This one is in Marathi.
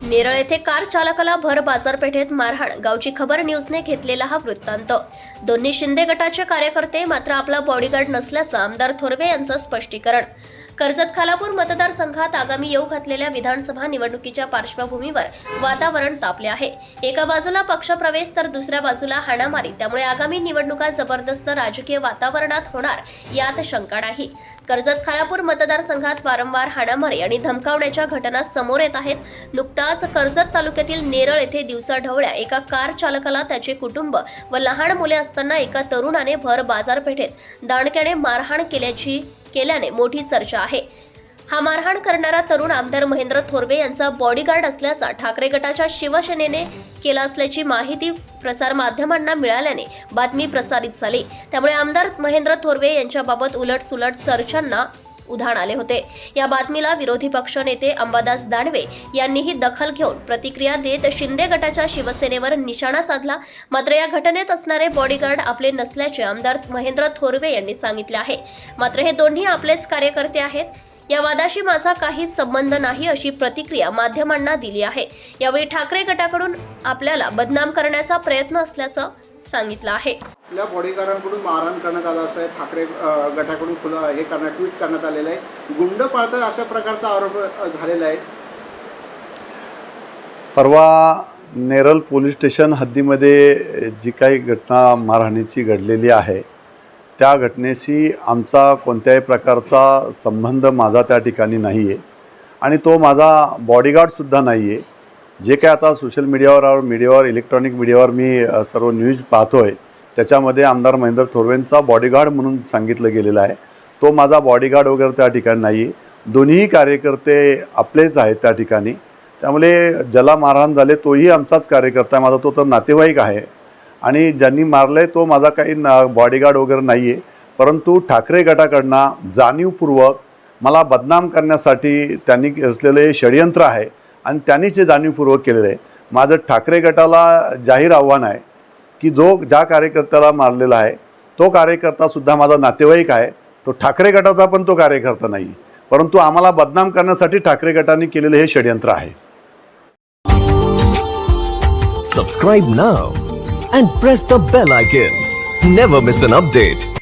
नेरळ येथे कार चालकाला भर बाजारपेठेत मारहाण. गावची खबर न्यूजने घेतलेला हा वृत्तांत. दोन्ही शिंदे गटाचे कार्यकर्ते मात्र आपला बॉडीगार्ड नसल्याचं आमदार थोरवे यांचं स्पष्टीकरण. कर्जत खालापूर मतदारसंघात आगामी येऊ घातलेल्या विधानसभा निवडणुकीच्या पार्श्वभूमीवर वातावरण तापले आहे. एका बाजूला पक्षप्रवेश तर दुसऱ्या बाजूला हाणामारी. त्यामुळे आगामी निवडणुका जबरदस्त राजकीय वातावरणात होणार यात शंका नाही. कर्जत खालापूर मतदारसंघात वारंवार हाणामारी आणि धमकावण्याच्या घटना समोर येत आहेत. नुकताच कर्जत तालुक्यातील नेरळ येथे दिवसाढवळ्या एका कार चालकाला त्याचे कुटुंब व लहान मुले असताना एका तरुणाने भर बाजारपेठेत दांडक्याने मारहाण केल्याची केल्याने मोठी चर्चा आहे. हा मारहाण करणारा तरुण आमदार महेंद्र थोरवे यांचा बॉडीगार्ड असल्याचा ठाकरे गटाच्या शिवसेनेने केला असल्याची माहिती प्रसार माध्यमांना मिळाल्याने बातमी प्रसारित झाली. त्यामुळे आमदार महेंद्र थोरवे यांच्याबाबत उलटसुलट चर्चांना उधाण आले होते. या बातमीला विरोधी पक्ष नेते अंबादास दानवे यांनीही दखल घेऊन प्रतिक्रिया देत शिंदे गटाच्या शिवसेनेवर निशाणा साधला. मात्र या घटनेत असणारे बॉडीगार्ड आपले नसल्याचे आमदार महेंद्र थोरवे यांनी सांगितले आहे. मात्र हे दोन्ही आपलेच कार्यकर्ते आहेत. या वादाशी माझा काही संबंध नाही अशी प्रतिक्रिया माध्यमांना दिली आहे. यावेळी ठाकरे गटाकडून आपल्याला बदनाम करण्याचा प्रयत्न असल्याचं सांगितलं आहे. आपल्या बॉडीगार्डांकडून मारहाण करण्यात आलं असं आहे. ठाकरे गटाकडून खुलं हे करण्यात ट्विट करण्यात आलेलं आहे. गुंड पाळतात अशा प्रकारचा आरोप झालेला आहे. परवा नेरल पोलीस स्टेशन हद्दीमध्ये जी काही घटना मारहाणीची घडलेली आहे त्या घटनेशी आमचा कोणत्याही प्रकारचा संबंध माझा त्या ठिकाणी नाही आहे आणि तो माझा बॉडीगार्डसुद्धा नाही आहे जे काय आता सोशल मीडियावर मीडियावर इलेक्ट्रॉनिक मीडियावर मी सर्व न्यूज पाहतो आहे त्याच्यामध्ये आमदार महेंद्र थोरवेंचा बॉडीगार्ड म्हणून सांगितलं गेलेलं आहे. तो माझा बॉडीगार्ड वगैरे त्या ठिकाणी नाही आहे दोन्ही कार्यकर्ते आपलेच आहेत त्या ठिकाणी. त्यामुळे ज्याला मारहाण झाले तोही आमचाच कार्यकर्ता आहे. माझा तो तर नातेवाईक आहे. आणि ज्यांनी मारलं आहे तो माझा काही ना बॉडीगार्ड वगैरे नाही आहे परंतु ठाकरे गटाकडनं जाणीवपूर्वक मला बदनाम करण्यासाठी त्यांनी असलेलं हे षडयंत्र आहे. आणि त्यांनीच हे जाणीवपूर्वक केलेलं आहे माझं ठाकरे गटाला जाहीर आव्हान आहे की जो ज्या कार्यकर्त्याला मारलेला आहे तो कार्यकर्तासुद्धा माझा नातेवाईक आहे तो ठाकरे गटाचा पण तो कार्यकर्ता नाही परंतु आम्हाला बदनाम करण्यासाठी ठाकरे गटाने केलेलं हे षडयंत्र आहे. Subscribe now and press the bell icon never miss an update